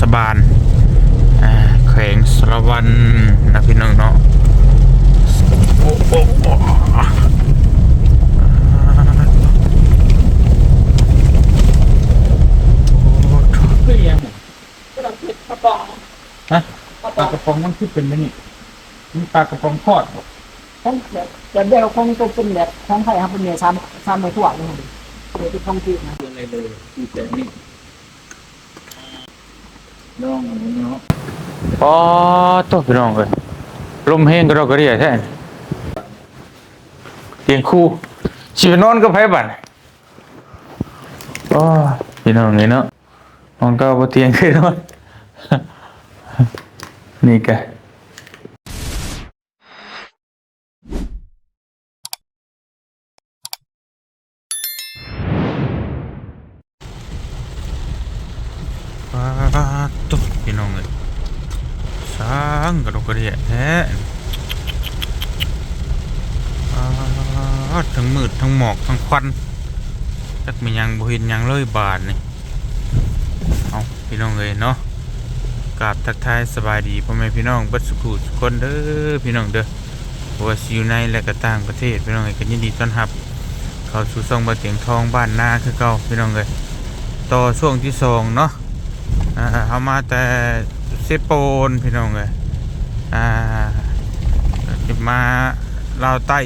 ศบาลอ่าแขวงสารวันนะพี่น้องเนาะโอ้โอ้โอ้อ่าคือยังก็เราคิดกระป๋องฮะกระปป๋ลาองกระป๋องมันคือเป็นไหมนี่มีปลากระป๋องทอดบ่ของแบบแบบเดียวคงตัวเป็นแบบของไทยครับเป็นเนี่ยซ้ำซ้ำในทั่วเลยครับเดี๋ยวที่ท่องเที่ยวนะอะไรเลยมีแต่นี่ ลองเนาะอ๋อตัวพี่น้องเลยลมแห้งก็เราก็เรียกแท้เตียงคู่ชีวนอนก็ไผบันอ๋อพี่น้องนี่เนาะนอนก็บนเตียงคือนอนนี่แกปาตุ๊พี่น้องเลยสร้างกระดกกระเดียแท้ปาด ทั้งหมอกทั้งควันจักมียังบ่เห็นยังเลยบาดนี่เอาพี่น้องเลยเนาะกราบทักทายสบายดีพ่อแม่พี่น้องบัดสุขุทุกคนเด้อพี่น้องเด้อว่าอยู่ในและก็ต่างประเทศพี่น้องเอ้ยก็ยินดีต้อนรับ เขาสู่ช่องบ่เตียงทองบ้านนาคือเก่าพี่น้องเอ้ยต่อช่วงที่สองเนาะอ่าเอามาแต่เซโปนพี่น้องเอ้ยอ่ามาลาวใต้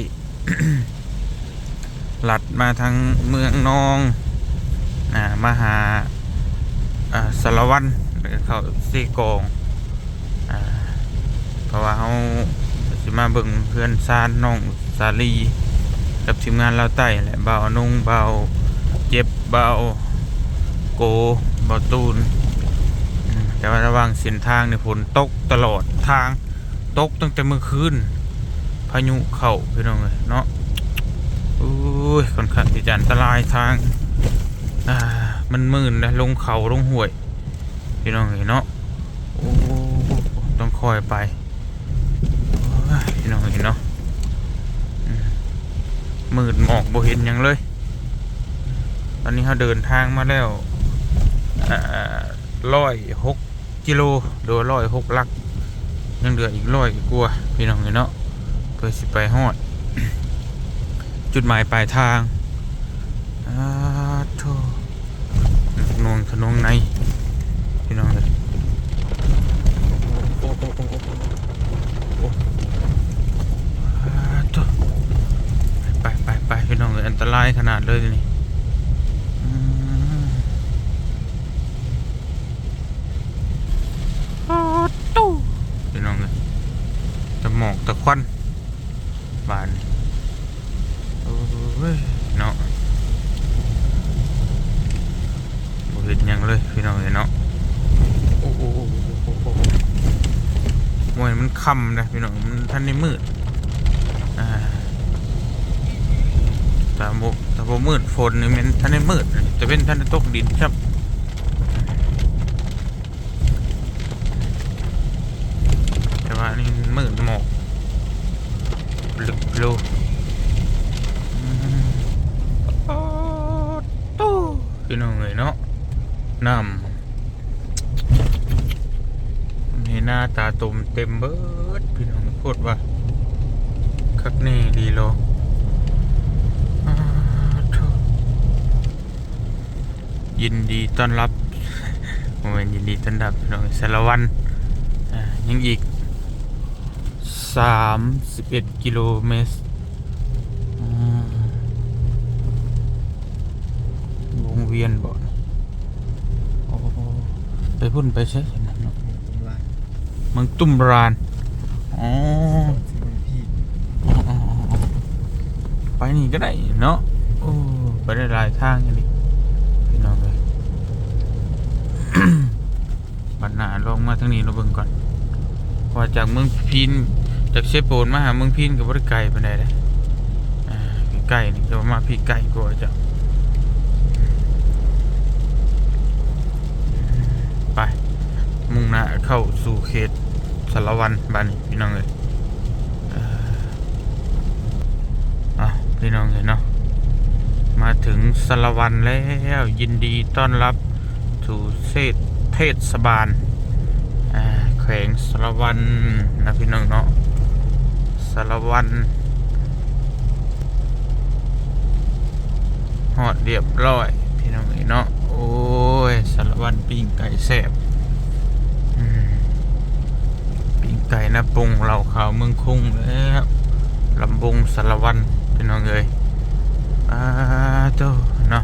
หลัดมาทางเมืองนองอ่ามาหาอ่าสารวันแล้วก็เขาซีกองอ่าเพราะว่าเขาสิมาเบิ่งเพื่อนซานน้องสาลีกับทีมงานเราวใต้แหละเบานุ่งเบาเจ็บเบาโกเบาตูนแต่ว่าระหว่างเส้นทางเนี่ยฝนตกตลอดทางตกตั้งแต่เมื่อคืนพายุเข้าพี่น้องเลยเนาะ ยค่อนข้างที่จะอันตรายทางอ่ามันมื่นนะลงเขาลงห้วยพี่น้องเห็นเนาะโอ้ต้องคอยไปพี่น้องเห็นเนาะอืมมืดหมอกบ่เห็นยังเลย ตอนนี้เขาเดินทางมาแล้วร้อยหกกิโลโดยร้อยหกลัก ยังเหลืออีกร้อยกว่าพี่น้องเห็นเนาะเพื่อสิไปฮอด จุดหมายปลายทางอาโธ่ขนวงขนวงในพี่น้องเลยโอ้โอ้โอ้โอ้โอ้โอ้อาโธ่ไปไปไปพี่น้องเลยอันตรายขนาดเลยนี่อืมอาโธ่พี่น้องเลยตะหมอกตะควันบานนี่โอ้ยเนาะ บ่เห็นห ยังเลยพี่น้องเอ้ยเนาะโอ้โหมวยมันคำนะพี่น้องมันท่านในมืดอ่าแต่โบแต่โบมืดฝนนี่มันท่านในมืดจะเป็นท่านในตกดินครับแต่ว่านี่มืดหมอกลึกโลอืมอ้าวตู้พี่น้องเลยเนาะ น้ำนี่หน้าตาตุ่มเต็มเบิดพี่น้องพูดว่าคักนี่ดีโลยินดีต้อนรับโมเมนยินดีต้อนรับพี่น้องสารวันยังอีกสามสิบเอ็ดกิโลเมตรวงเวียนบ่ พุ่นไปใช่ไหมเนาะเมืองตุ้มรานอ๋ออ๋ออ๋ออ๋อไปนี่ก็ได้เนาะโอ้ไปได้หลายทางอย่างนี้พี่น้องเลยบัดหนาลองมาทางนี้เราเบิ่งก่อนเพอจากเมืองพีนจากเชฟโปนมาหาเมืองพีนกับบริไกลไปไหนเลยอ่าใกล้ๆนี่จะมาพี่ไกลกว่าจะ ไป มุ่งหน้าเข้าสู่เขตสารวันบ้านพี่น้องเลยอ่ออะพี่น้องเลยเนาะ มาถึงสารวันแล้วยินดีต้อนรับสู่เศเทศบาลแขวงสารวันนะพี่น้องเนาะสารวันหอดเรียบร้อย พี่น้องเอ้ยเนาะ โอ้ยสารวันปิ้งไก่แซ่บอืมปิ้ง ไก่นะปุงเหล่าขาวเมืองคุ้งแล้วลำบงสารวันพี่น้องเอ้ยอ่าโตเนาะ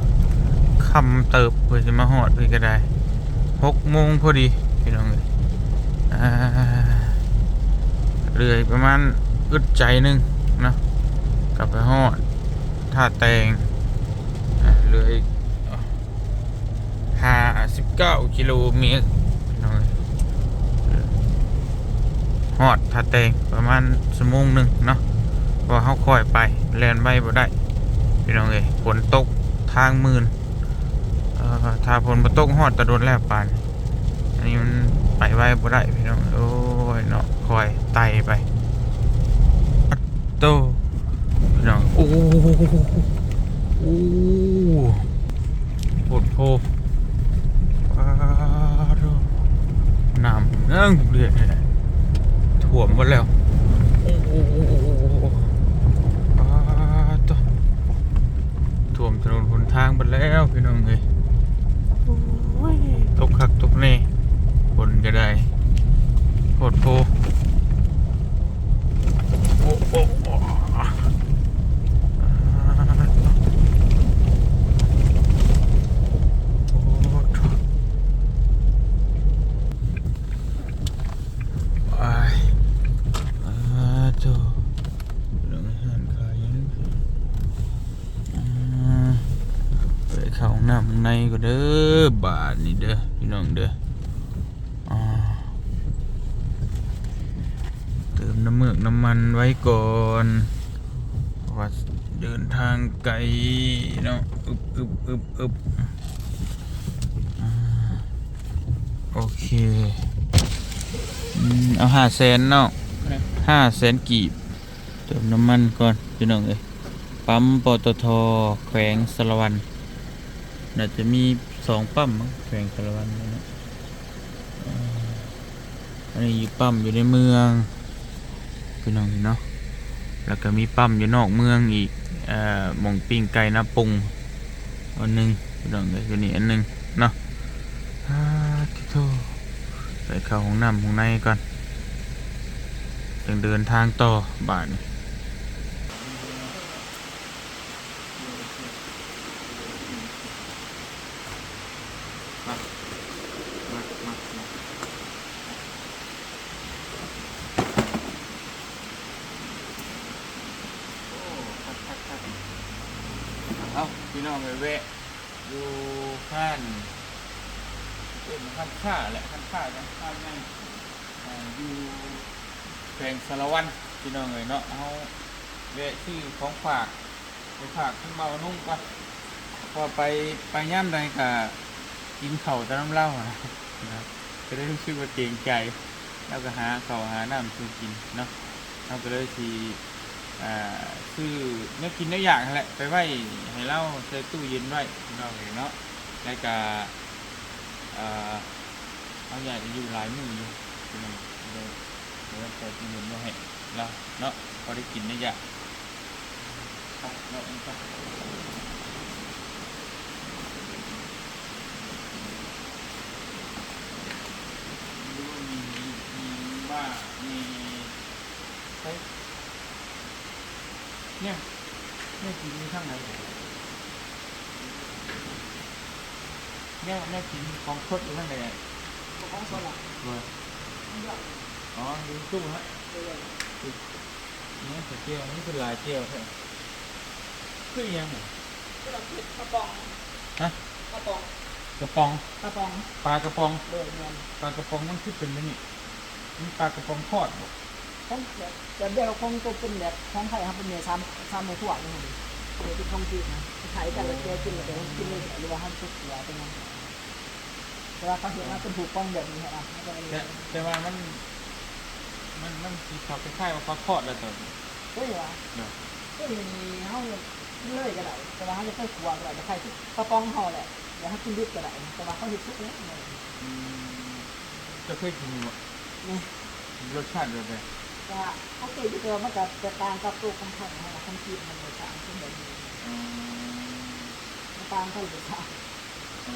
คำเติบเพื่อจะมาหอดพี่ก็ได้หกโมงพอดีพี่น้องเอ้ยอ่าเรื่อยประมาณอึดใจหนึงเนาะกลับไปหอดท่าแตงเหลืออีกห้าสิบเก้ากิโลเมตรพี่น้องเอ้ย หอดท่าแตงประมาณชั่วโมงหนึ่งเนาะพราะว่าเขาคอยไปแลนไปบ่ได้พี่น้องเอ้ยฝนตกทางมืนเอ่อถ้าฝนมาตกฮอดตะโดนแล้วปานอันนี้มันไปไว้บ่ได้พี่น้องโอ้ยเนาะคอยไต่ไปโตพี่น้องโอ้โหโอ้โหดโพว้าวดูน้ำเนื่องเดือดเลย ถ่วมหมดแล้วโอ้โหท่วมถนนหนทางหมดแล้วพี่น้องเอ้ยโอ้ยตกคักตกแน่ฝนก็ได้โคตรโพโอ้โอ้โอ้อ่าโอ้โถ่ไปอ่าโจ้เรื่องอาหารขายยัง อ่าไปเข้าห้องน้ำข้างในก็เด้อบาทนี่เด้อพี่น้องเด้ออ่าเติมน้ำเมือกน้ำมันไว้ ก่อนว่าเดินทางไกลเนาะอึบอึบอึบอึบโอเคเอาห้าแสนเนาะห้าแสนกีบเติมน้ำมันก่อนพี่น้องเอ้ยปั๊มปตทแขวงสารวันน่าจะมีสองปั๊มแขวงสารวันนี่ยนะอันนี้อยู่ปั๊มอยู่ในเมืองพี่น้องเห็นเนาะ แล้วก็มีปั๊มอยู่นอกเมืองอีกอ่อหมองปิ้งไก่น้ำปรุงอันหนึ่งดองเลยตัวนี้อันหนึ่งเนาะอ่าทิโตไปเข้าห้องน้ำห้องในก่อนยังเดินทางต่อบาทนี่ เอาพี่น้องไปแวะอยู่ข้านเป็นข้านข้าแหละข้านข้ากันข้านนั่งอ่าอยู่ แขวงสารวันพี่น้องเลยเนาะเอาแวะชื่อของฝากไปฝากขึ้นมานุ่งก่อนพอไปไปย่ำใดกะกินเข่าวจะน้ำเหล้านะจะได้รู้สึกว่าเกรงใจ แล้วก็หาเข่าหาน้ำซื้อกินเนาะเราก็เลยทีอ่าซื้อเนื้อกินเนื้ออย่างแหละไปไว้ให้เราใส่ตู้เย็นไว้เราเองเนาะแล้วก็อ่าเอาใหญ่จะอยู่หลายมืออยู่พี่น้อง เดี๋ยวเดี๋ยวใส่ตู้เย็นไว้ให้เราเนาะพอได้กินเนื้ออย่างไปเนาะเองไปดูว่ามีมีมีบ้ามีใช้เนี่ยเนี่ยกินมีข้างไหนเนี่ยเนี่ยกินของสดอยู่ข้างในของสลัดเว้ย อ๋อดูตู้ฮะเนี่ยใส่เจียวนี่คือลายเจียวใช่คือยังไงกระป๋องฮะกระป๋องกระป๋องกระป๋องปลากระป๋องเลยเงินปลากระป๋องมันคือเป็นแบบนี้นี่ปลากระป๋องทอดบ่ของแบบแบบเดียวคงตัวเป็นแบบของไทยครับเป็นเนื้อซ้ำซ้ำในทั่วนี่ครับเดี๋ยวเป็นของจีนนะขายกันแล้วแกกินแล้วแกกินเลยหรือว่าห้ามทุกตัวเป็นยังแต่ว่าเขาเห็นว่าเป็นถูกป้องแบบนี้ครับไม่ต้องอะไรแต่แต่ว่ามัน มันมันสีขาวคล้ายๆว่าเขาทอดแล้วตอนนี้เฮ้ยวะเนาะเฮ้ยเขาเลยก็ได้แต่ว่าเขาจะไปขวางก็ได้แต่ใครที่กระป๋องห่อแหละเดี๋ยวเขากินดิบก็ได้แต่ว่าเขาหยุดทุกเนี้ยอืมจะเคยกินบ่นี่รสชาติแบบไหนก็โอเคที่ตัวมันก็จะต่างกับตัวของไทยนะคำจีนมันจะต่างกันแบบนี้อืมมันต่างกันเลยค่ะ เออ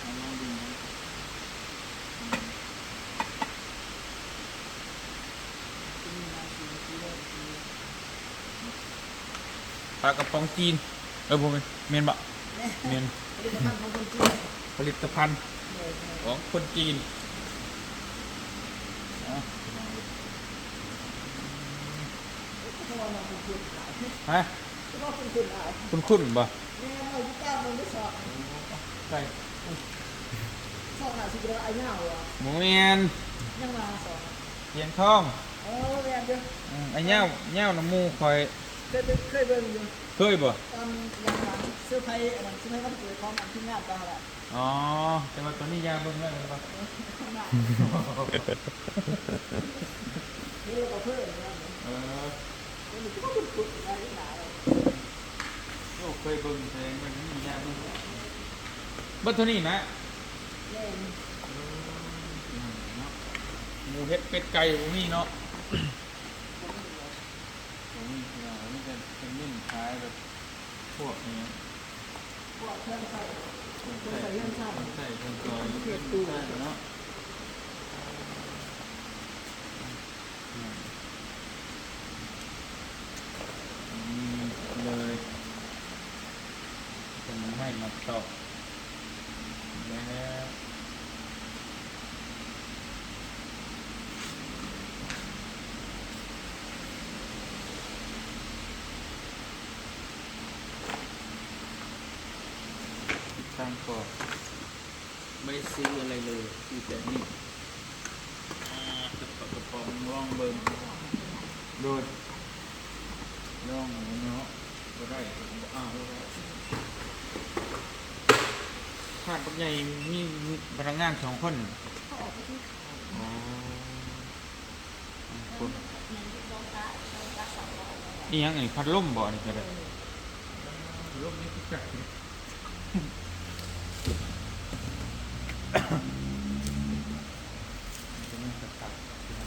เอาลองดูนะอืม ที่นี่นะที่ที่เล่นที่ ปลากระป๋องจีน เออผมเมียนบะเมียนผลิตภัณฑ์ของคนจีนผลิตภัณฑ์เลยเลยของคนจีนอะเพราะว่าเราเป็นคนขายฮะเพราะว่าเป็นคนขายคุณคุณบ่แม่เราที่เก้ามันไม่สอบใช่สอบหาสิบเราไอ้เงาอะหมูเมียนยังมาสอบเทียนทองเออแม่เด้ออืมไอ้เง่าเง่าน้ำมูคอย เคยเคยเบิ่งอยู่เคยบ่ตอนยังหลังเสื้อไผ่อันนั้นเสื้อไผ่วันเกิดของอันที่งานตาละอ๋อแต่ว่าตัวนี้ยาเบิ่งแล้วเลยบ่ข้างหน้านี่เราก็เพิ่มนะเออมันก็เป็นคนอะไรหลายโอ้เคยเบิ่งแสดงว่านี่ยาเบิ่งเบัดเท่านี้นะแม่นหมูเฮ็ดเป็ดไก่บ่มีเนาะบ่มีเนาะนี่เป็นเป็นนิ่มขาย แบบพวกนี้พวกเครื่องใส่เครื่องใส่เครื่องใส่เครื่องซอยเครื่องตู้เนาะอืมเลยเป็นให้มาตอกแล้ว ตั้ง ก่อนไม่ได้ซื้ออะไรเลยซื้อแต่นี่อ่ากระป๋องกระป๋องร่องเบิ้งโดยร่องเนาะก็ได้อ้าวขาดปักใหญ่มีพนักงานสองคนเขาออกไปที่ขายอ๋อคนเงินที่โดนตาโดนตาสองร้อยนี่ยังไงพัดลมบ่อนี่ก็ได้พัดลมนี่คือจักรจะไม่กระตักที่ท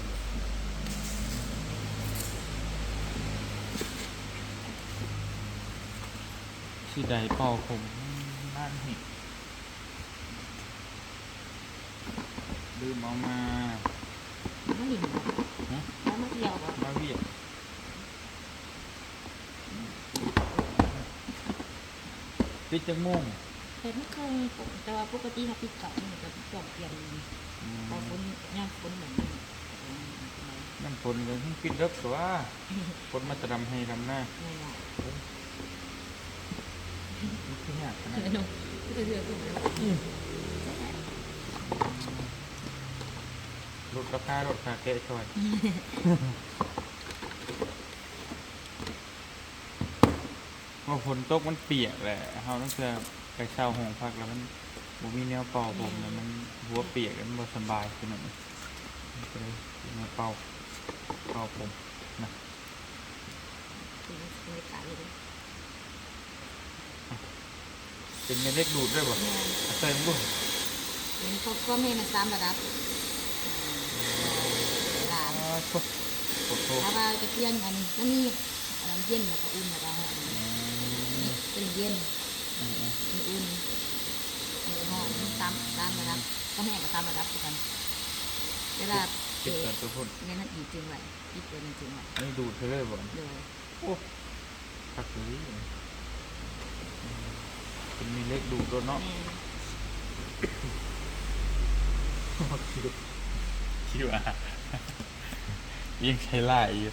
ำ ที่ใดเป่าผมนั่นหิลืมเอามาไม่หลิงฮะแล้วมาเที่ยวบ่มาเวียดปิดจังม่วงแต่ไม่เคยปกแต่ว่าปกติเขาปิดเก่าเนี่ยจะต้องเปลี่ยนอืมพอฝนย่างฝนเหมือนนี้น้ำฝนเลยปิดเลิกตัวฝนมาจะดำให้ดำหน้า ไม่ได้นี่คือยากขนาดเออนั้นเนาะก็เรือขึ้นมาลดราคาลดราคาแกะช่วยว่าฝนตกมันเปียกแหละเฮาต้องเจอไปเช่าห้องพักแล้วมันบ่มีแนวเป่าผมแล้วมันหัวเปียกแล้วมันบ่สำบายขึ้นหน่อยก็เลยมาเป่าเป่าผมเป็นบรรยากาศเลย เป็นเม็ดเล็กดูดด้วยบ่เอาใส่มันดูเป็นก็ก็แม่มันตามระดับระดับอ่าโทษโทษโทษถ้าว่าจะเปลี่ยนอันนั้นนี่อันนั้นเย็นแล้วก็อุ่นแล้วก็หอมอืมนี่เป็นเย็นอืมอืมมีอุ่นมีหอมตามตามระดับก็แม่ก็ตามระดับกันเวลาคิเอดอก่อนทุกคนเนี่ยนั่นอีกจริงไว้อีกตัวนึงจริงไว้อันนี้ดูดเธอเลยบ่เดี๋ยวโอ้พักเลย มันมีเลขดูดด้วยเนาะคิวคิวอะยิ่งใช้ล่อยู่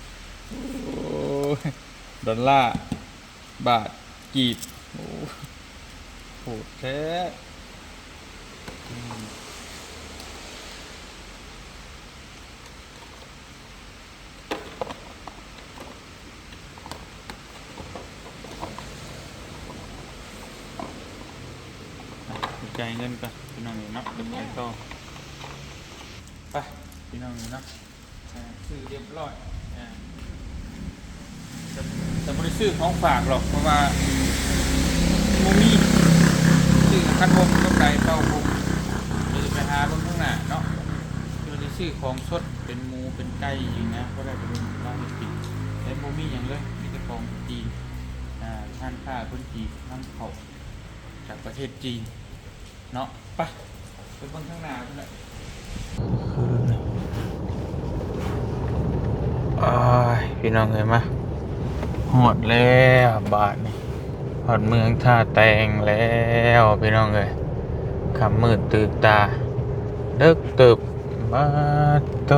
โอ้ยดอลลาร์บาทกีบโอ้โหแท้อืมอะ จ่ายเงินกันพี่น้องเนาะเดี๋ยวไปต่อไปพี่น้องเนาะอ่าซื้อเรียบร้อยอ่าแต่แต่ไม่ได้ซื้อของฝากหรอกเพราะว่าโมมีซื้อคันผมก็ไก่เป้าผมเดี๋ยวจะไปหาซื้อของสดเป็นหมูเป็นไก่อย่างเงี้ยก็ได้ไปดูร้านปิดแต่โมมีอย่างเลยมีแต่ของจีนอ่าท่านค้าคนจีนนำเขาจากประเทศจีน เนาะไปไปเบิ่งข้างหน้าพุ่นแหละอ้ายพี่น้องเห็นไหมหอดแล้วบาทนี่หอดเมืองท่าแตงแล้วพี่น้องเลยคำมืดตื่นตาเดึกตึบมาโต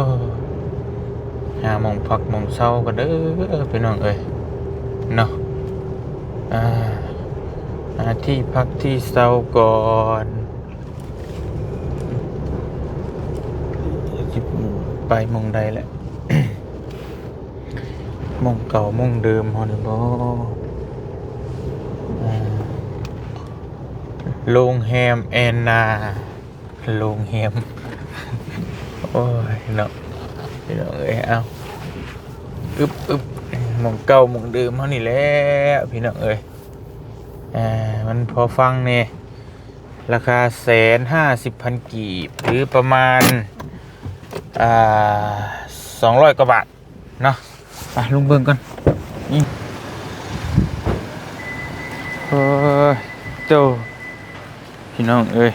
หาหมองพักหมองเศร้ากันเด้อพี่น้องเอ้ยเนาะอ่าหาที่พักที่เศร้าก่อนจิ ไปมองใดแหละมองเก่ามองเดิมฮอนบอโรงแรมแอนนาโรงแรมโอ้ยเนาะพี่น้องเอ้ยเอาอึบอึบมองเก่ามองเดิมเท่านี้แหล้วพี่น้องเอ้ยอ่ามันพอฟังเนี่ยราคาแสนห้าสิบพันกีบหรือประมาณ อ่าสองร้อยกว่าบาทเนาะไปลุงเบิ่งก่อนนี่โอ้ยโตพี่น้องเอ้ย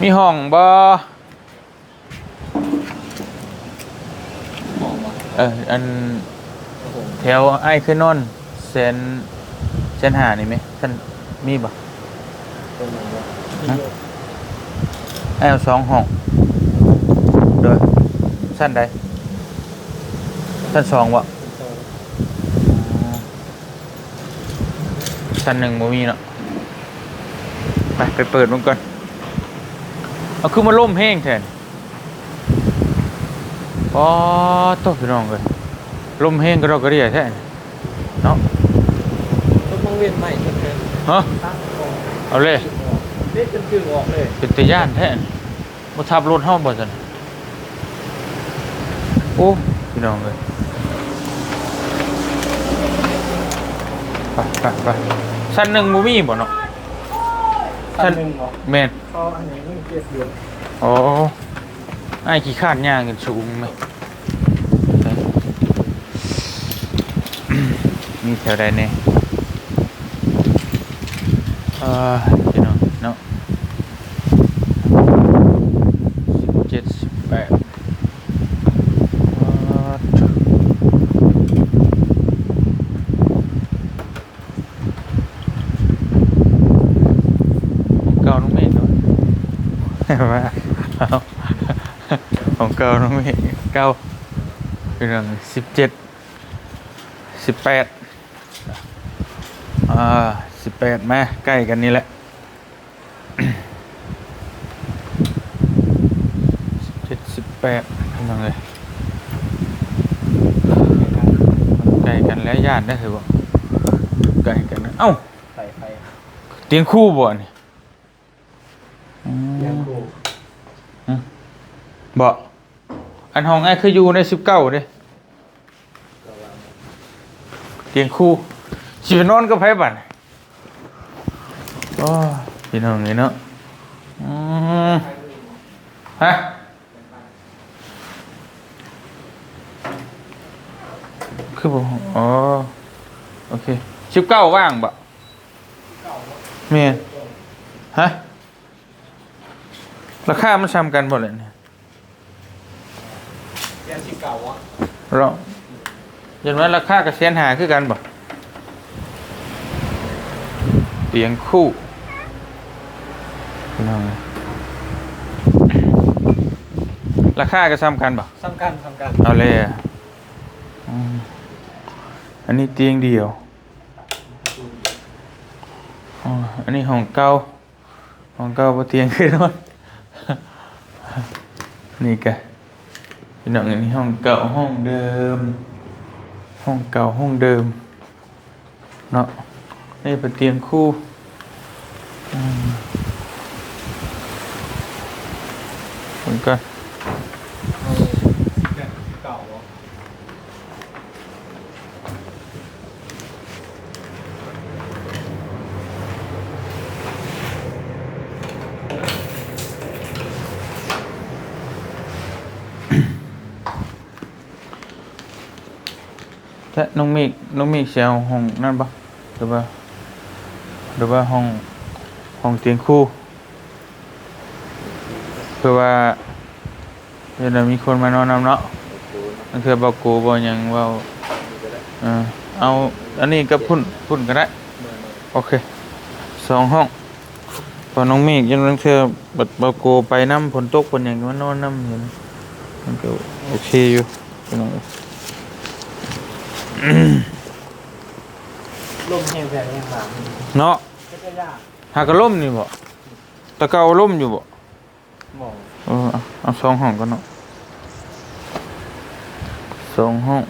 มีห้องบ่เอออันแถวไอ้ายคือนอนเซนเซนหานี่ไหมท่านมีบ่ไอ้เอาสองห้อง สั้นใดสั้นสองวะสั้นหนึ่งบ่มีเนาะไปไปเปิดมันก่อนเอาคือมาล่มแห้งแทนอ๋อตัวพี่น้องเลยลมแห้งก็เราก็เรียกแท้นี่เนาะต้องมองเวียนใหม่จนเกินฮะตั้งกองเอาเลยเด็กจนจึงออกเลยเป็นตะย่านแท้นี่บ่ทับรถเฮาบ่ซั่น โอ้พี่น้องเลยไปไปไปชั้นหนึ่งบ่มีบ่เนาะอันหนึ่งเหรอแม่นก็อันหนึ่งมันเกียดเดือนอ๋อไอ้ขี้คร้านย่างกันสูงไหมมีแถวใดแน่เอ่อพี่น้องเนาะสิบเจ็ดสิบแปดว้าวจ้ะของเก่าน้องเมฆเนาะ ว่าเอาของเก่าน้องเมฆเก้าเป็นเรื่องสิบเจ็ดสิบแปดอ่าสิบแปดมาใกล้กันนี่แหละสิบเจ็ดสิบแปดเป็นยังไงมันใกล้กันแล้วญาติได้ถือว่าใกล้กันนะเอ้าใส่ไฟเตียงคู่บ่นี่อื มยังกูบ่อันห้องไอ้คืออยู่ในสิบเก้าเด้เตียงคู่สิไปนอนกับไผบัดโอ้ยพี่น้องนี่เนาะอืมฮะคือบ่อ๋อ โอเคสิบเก้าว่างบ่แม่นฮะ ราคามันซ้ำกันบ่เลยเนี่ยเรียนที่เก่าวะเรายันว่าราคากับเซียนหาคือกันบ่เตียงคู่พี่น้องราคาก็ซ้ำกันบ่สำคัญสำคัญเอาเลยอะอืมอันนี้เตียงเดียวอ๋ออันนี้ห้องเก่าห้องเก่าบ่เตียงขึ้นนอน นี่กะพี่น้องอันนี้ห้องเก่าห้องเดิม ห้องเก่าห้องเดิมเนาะนี่เป็นเตียงคู่เหมือนก็เถ้าน้องเมฆน้องเมฆสิเอาห้องนั่นบ่หรือว่าหรือว่าห้องห้องเตียงคู่ เพื่อว่าเดี๋ยวมีคนมานอนนำเนาะมันคือบ่กูบ่หยังว้าเอาอันนี้กับพุ่นพุ่นก็ได้ โอเคสองห้องพอน้องเมฆยังนั่งเธอบัดบ่กูไปน้ำฝนตกฝนหยังมานอนน้ำอยู่นมันก็โอเคอยู่พี่น้อง ลมแห้งแผ่แห้งหลังเนาะก็จะยากหากระล่มนี่บ่ตะเกาล่มอยู่บ่หมองเออเอาเอาสองห้องก็เนาะสองห้อง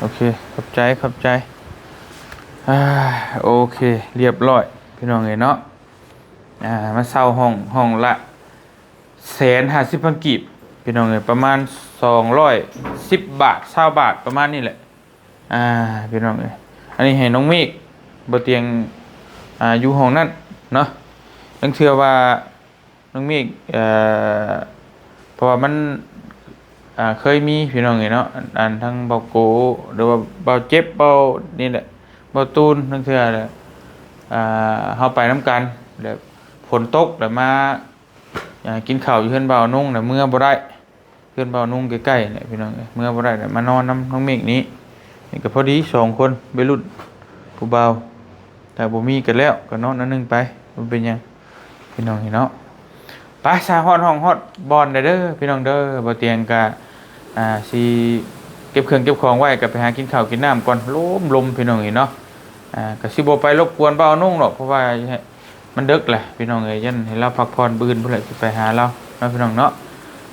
โอเค ขอบใจ ขอบใจอ่าโอเค เรียบร้อย พี่น้องเอ้ยเนาะอ่ามาเช่าห้องห้องละแสนห้าสิบพันกีบพี่น้องเอ้ยประมาณ สองร้อยสิบบาทเช่าบาทประมาณนี้แหละ อ่าพี่น้องเอ้ยอันนี้ให้น้องเมฆบนเตียงอ่าอยู่ห้องนั้นเนาะตั้งเชื่อว่าน้องเมฆเอ่อเพราะว่ามันอ่าเคยมีพี่น้องเอ้ยเนาะอันทั้งเบาโกหรือว่าเบาเจ็บเบานี่แหละเบาตูนตั้งเชื่อแหละอ่าเฮาไปน้ำกันแล้วฝนตกแล้วมาอ่ากินข้าวอยู่เพื่อนเบานุ่งแล้วเมื่อบ่ได้ เพื่อนเบานุ่งใกล้ๆเนี่ยพี่น้องเอ้ยเมื่อบ่ได้แล้วมานอนน้ำน้องเมฆนี้นี่ก็พอดีสองคนไปรุ่นผู้เบาแต่บ่มีกันแล้วก็นอนอันหนึงไปมันเป็นยังพี่น้องเห็นเนาะไปสาฮอดห้องฮอดบอลเด้อพี่น้องเด้อบ่เตียงกะอ่าสิเก็บเครื่องเก็บของไว้ก็ไปหากินข้าวกินน้ำก่อนลมลมพี่น้องเห็นเนาะอ่าก็สิบ่ไปรบกวนเบานุ่งหรอกเพราะว่ามันดึกแหละพี่น้องเอ้ยยันให้เราพักผ่อนบื้นเพิ่นแหละสิไปหาเราเนาะพี่น้องเนาะ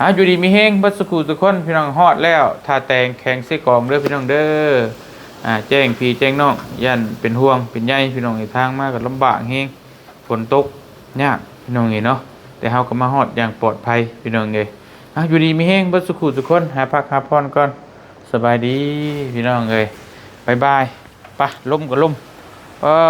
อะอยู่ดีมีเฮงบัดสกูทุกคนพี่น้องฮอดแล้วทาแตงแข็งเสกองเด้อพี่น้องเด้ออ่าแจ้งพี่แจ้งน้องยันเป็นห่วงเป็นใยพี่น้องในทางมาก็ลำบากเฮงฝนตกยากพี่น้องเอ้ยเนาะแต่เฮาก็มาฮอดอย่างปลอดภัยพี่น้องเอ้ยอะอยู่ดีมีเฮงบัดสกูทุกคนหาพักหาพรก่อนสบายดีพี่น้องเอ้ยบายบายไปล่มก็ล่มเออ